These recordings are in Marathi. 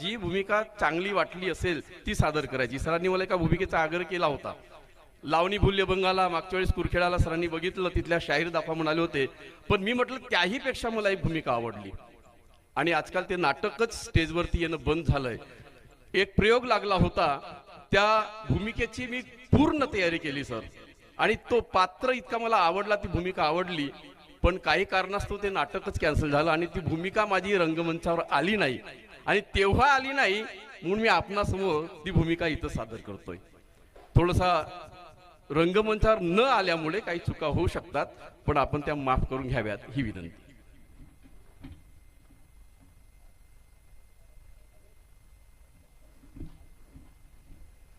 जी भूमिका चांगली वाटली असेल ती सादर करायची. सरांनी मला एका भूमिकेचा आग्रह केला होता. लावणी भूल्यभंगाला मागच्या वेळेस कुरखेडाला सरांनी बघितलं तिथल्या शाहीर दाखवा म्हणाले होते पण मी म्हटलं त्याही पेक्षा मला एक भूमिका आवडली. आणि आजकाल ते नाटकच स्टेजवरती येणं बंद झालंय. एक प्रयोग लागला होता त्या भूमिकेची मी पूर्ण तयारी केली सर. आणि तो पात्र इतका मला आवडला ती भूमिका आवडली पण काही कारणास्तव ते नाटकच कॅन्सल झालं आणि ती भूमिका माझी रंगमंचावर आली नाही. आणि तेव्हा आली नाही म्हणून मी आपणासमोर ती भूमिका इथं सादर करतोय. थोडासा रंगमंचावर न आल्यामुळे काही चुका होऊ शकतात पण आपण त्या माफ करून घ्याव्यात ही विनंती.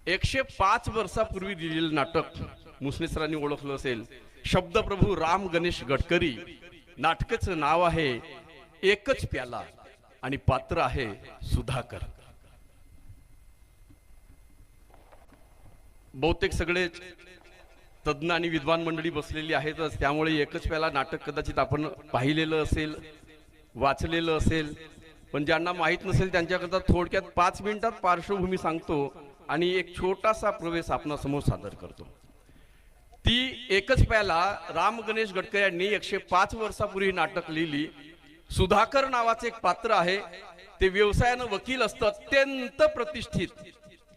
एकशे पाच वर्षापूर्वी दिलेलं नाटक मुसनेसरांनी ओळखलं असेल. शब्दप्रभू राम गणेश गडकरी. नाटकाचं नाव आहे एकच प्याला. आणि पात्र आहे सुधाकर. बहुतेक सगळे तज्ज्ञ आणि विद्वान मंडळी बसलेली आहेतच त्यामुळे एकच प्याला नाटक कदाचित आपण पाहिलेलं असेल वाचलेलं असेल. पण ज्यांना माहीत नसेल त्यांच्याकरता थोडक्यात पाच मिनिटात पार्श्वभूमी सांगतो आणि एक छोटासा प्रवेश आपणासमोर सादर करतो. ती एकच प्याला राम गणेश गडकरी यांनी एकशे पाच वर्षापूर्वी नाटक लिहिली. सुधाकर नावाचे एक पात्र आहे. ते व्यवसायानं वकील असतं अत्यंत प्रतिष्ठित.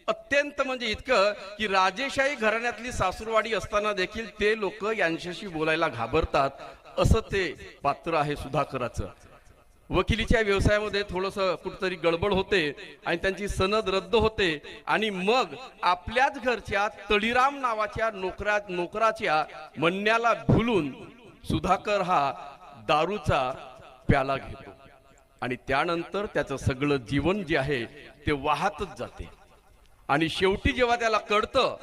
अत्यंत म्हणजे इतकं की राजेशाही घराण्यातली सासूरवाडी असताना देखील ते लोक यांच्याशी बोलायला घाबरतात असं ते पात्र आहे सुधाकराचं. वकिलीच्या व्यवसायामध्ये थोडस कुठतरी गडबड होते आणि त्यांची सनद रद्द होते आणि मग आपल्याच घरच्या तळीराम नावाच्या नोकरा नोकराच्या म्हणण्याला भुलून सुधाकर हा दारूचा प्याला घेतो. आणि त्यानंतर त्याचं सगळं जीवन जे आहे ते वाहतच जाते. आणि शेवटी जेव्हा त्याला कळतं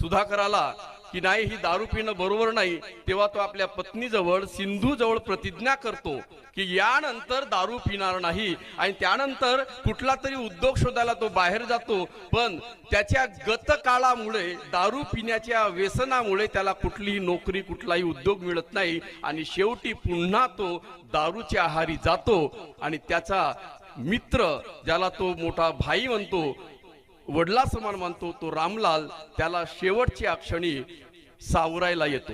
सुधाकराला की नाही ही दारू पिणं बरोबर नाही. तेव्हा तो आपल्या पत्नीजवळ सिंधू जवळ प्रतिज्ञा करतो की यानंतर दारू पिणार नाही. आणि त्यानंतर कुठला तरी उद्योग शोधायला तो बाहेर जातो. पण त्याच्या गतकाळामुळे दारू पिण्याच्या व्यसनामुळे त्याला कुठलीही नोकरी कुठलाही उद्योग मिळत नाही. आणि शेवटी पुन्हा तो दारूच्या आहारी जातो. आणि त्याचा मित्र ज्याला तो मोठा भाई म्हणतो वडला समान मानतो तो रामलाल त्याला शेवटच्या क्षणी सावरायला येतो.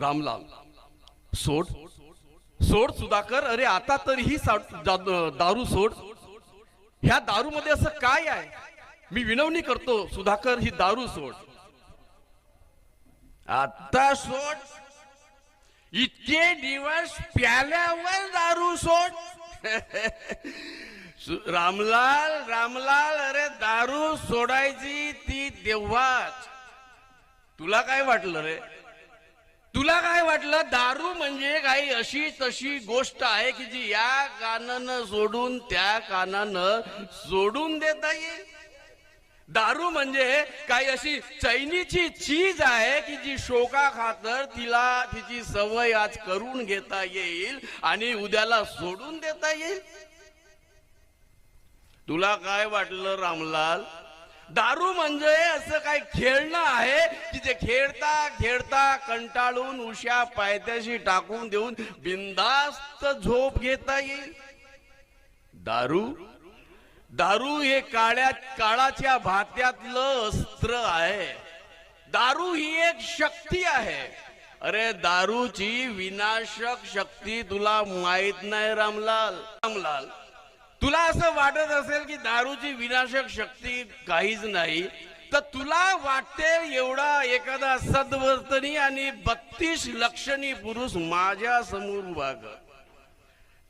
रामलाल सोड. सोड सुधाकर. अरे आता तरीही ही दारू सोड. ह्या दारू मध्ये असं काय आहे? मी विनवणी करतो सुधाकर ही दारू सोड. आता सोड. इतके दिवस प्याल्यावर दारू सोड. रामलाल रामलाल अरे दारू सोडायची ती तेव्हाच तुला काय वाटलं रे? तुला काय वाटलं? दारू म्हणजे काही अशी तशी गोष्ट आहे की जी या कानानं सोडून त्या कानानं सोडून देता येईल? दारू म्हणजे काही अशी चैनीची चीज आहे की जी शोका खातर तिला तिची सवय आज करून घेता येईल आणि उद्याला सोडून देता येईल? तुला काय वाटलं रामलाल? दारू म्हणजे असं काय खेळणं आहे की जे खेळता खेळता कंटाळून उशा पायथ्याशी टाकून देऊन बिंदास्त झोप घेता येईल? दारू? दारू हे काळ्या काळाच्या भात्यातलं अस्त्र आहे. दारू ही एक शक्ती आहे. अरे दारूची विनाशक शक्ती तुला माहीत नाही रामलाल. रामलाल तुला असं वाटत असेल की दारूची विनाशक शक्ती काहीच नाही तर तुला वाटते एवढा एखादा सद्वर्तनी आणि बत्तीस लक्षणी पुरुष माझ्यासमोर उभा कर.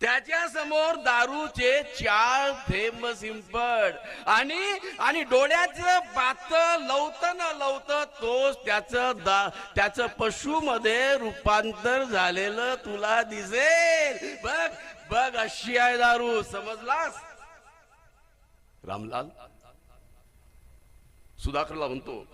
त्याच्यासमोर दारूचे चार थेंब सिंपड. आणि आणि डोळ्याचं पात लवत न लवत तोच त्याचं दा त्याचं पशुमध्ये रूपांतर झालेलं तुला दिसेल. बघ बघ अशी आहे दारू. समजलास? रामलाल? सुधाकरला म्हणतो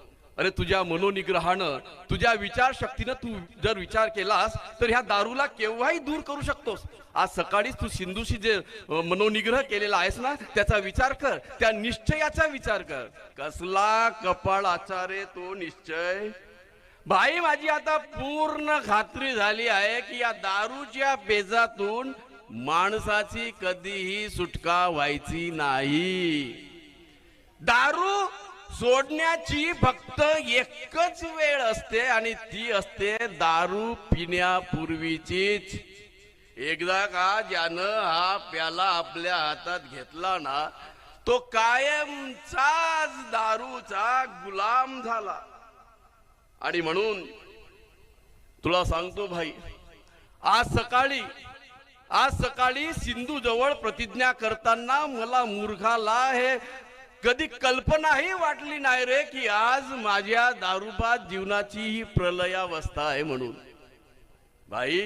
अरे तुझ्या मनोनिग्रहानं तुझ्या विचारशक्तीनं तू जर विचार केलास तर ह्या दारूला केव्हाही दूर करू शकतोस. आज सकाळीच तू सिंधूशी जे मनोनिग्रह केलेला आहेस ना त्याचा विचार कर. त्या निश्चयाचा विचार कर. कसला कपाळ आचारे तो निश्चय? भाई माझी आता पूर्ण खात्री झाली आहे की या दारूच्या पेजातून माणसाची कधीही सुटका व्हायची नाही. दारू सोडण्याची फक्त एकच वेळ असते आणि ती असते दारू पिण्यापूर्वीचीच. एकदा का ज्यानं हा प्याला आपल्या हातात घेतला ना तो कायमचाच दारूचा गुलाम झाला. आणि म्हणून तुला सांगतो भाई आज सकाळी आज सकाळी सिंधू जवळ प्रतिज्ञा करताना मला मूर्खाला हे कधी कल्पनाही वाटली नाही रे की आज माझ्या दारूबाद जीवनाची ही प्रलयावस्था आहे म्हणून. भाई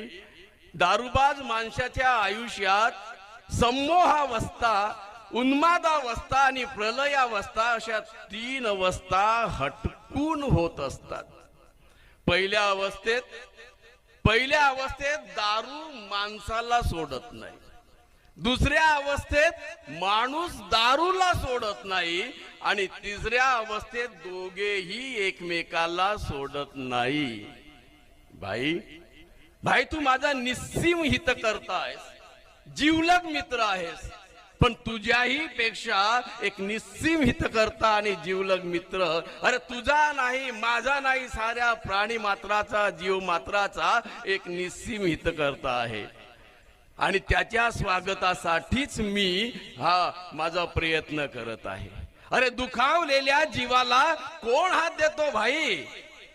दारुबाज माणसाच्या आयुष्यात संमोहावस्था उन्मादावस्था आणि प्रलयावस्था अशा तीन अवस्था हटकून होत असतात. पहिल्या अवस्थेत पहिल्या अवस्थेत दारू माणसाला सोडत नाही. दुसऱ्या अवस्थेत माणूस दारूला सोडत नाही आणि तिसऱ्या अवस्थेत दोघेही एकमेकाला सोडत नाही. भाई भाई तू माझा निस्सीम हित करतायस. जीवलग मित्र आहेस. पण तुझ्याही पेक्षा एक निस्सीम हित करता आणि जीवलग मित्र. अरे तुझा नाही माझा नाही साऱ्या प्राणी मात्राचा जीव मात्राचा एक निस्सीम हित करता आहे. आणि त्याच्या स्वागतासाठीच मी हा माझा प्रयत्न करत आहे. अरे दुखावलेल्या जीवाला कोण हात देतो भाई?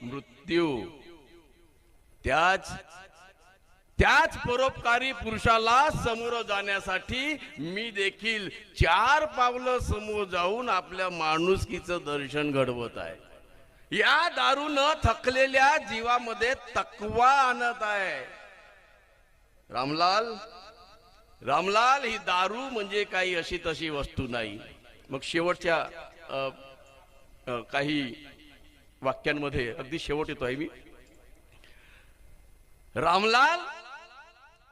मृत्यू. त्याच त्याच परोपकारी पुरुषाला समोर जाण्यासाठी मी देखील चार पावलं समोर जाऊन आपल्या माणुसकीचं दर्शन घडवत आहे. या दारून थकलेल्या जीवामध्ये तकवा आणत आहे. रामलाल रामलाल ही दारू म्हणजे काही अशी तशी वस्तू नाही. मग शेवटच्या काही वाक्यांमध्ये अगदी शेवट येतो आहे मी. रामलाल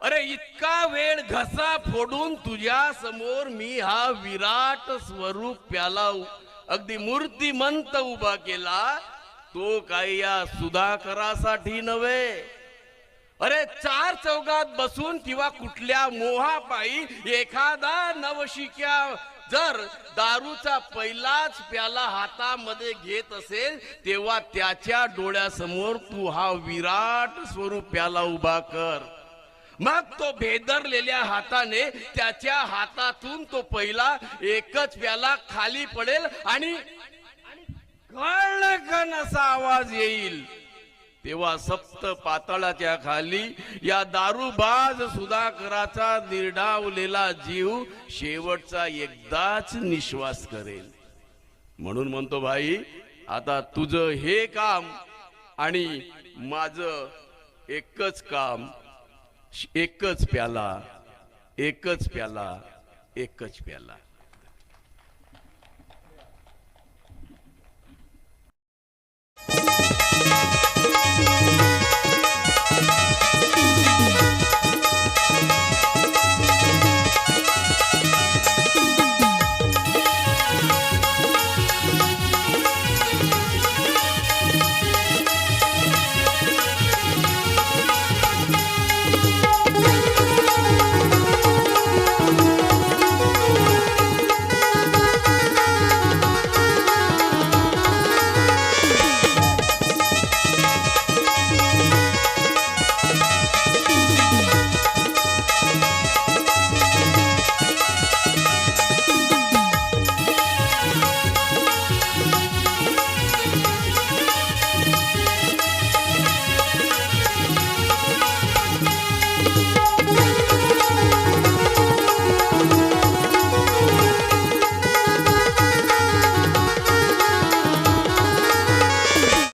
अरे इतका वेळ घसा फोडून तुझ्या समोर मी हा विराट स्वरूप प्याला अगदी मूर्तिमंत उभा केला तो काही या सुधाकरासाठी नव्हे. अरे चार चौघात बसून किंवा कुठल्या मोहापायी एखादा नवशिक्या जर दारूचा पहिलाच प्याला हातामध्ये घेत असेल तेव्हा त्याच्या डोळ्यासमोर तू हा विराट स्वरूप प्याला उभा कर. मग तो भेदरलेल्या हाताने त्याच्या हातातून तो पहिला एकच प्याला खाली पडेल आणि कळकन असा आवाज येईल? तेव्हा सप्त पाताळाच्या खाली या दारुबाज सुधाकराचा निर्डावलेला जीव शेवटचा एकदाच निश्वास करेल. म्हणून म्हणतो भाई आता तुझं हे काम आणि माझं एकच काम एकच प्याला एकच प्याला एकच प्याला.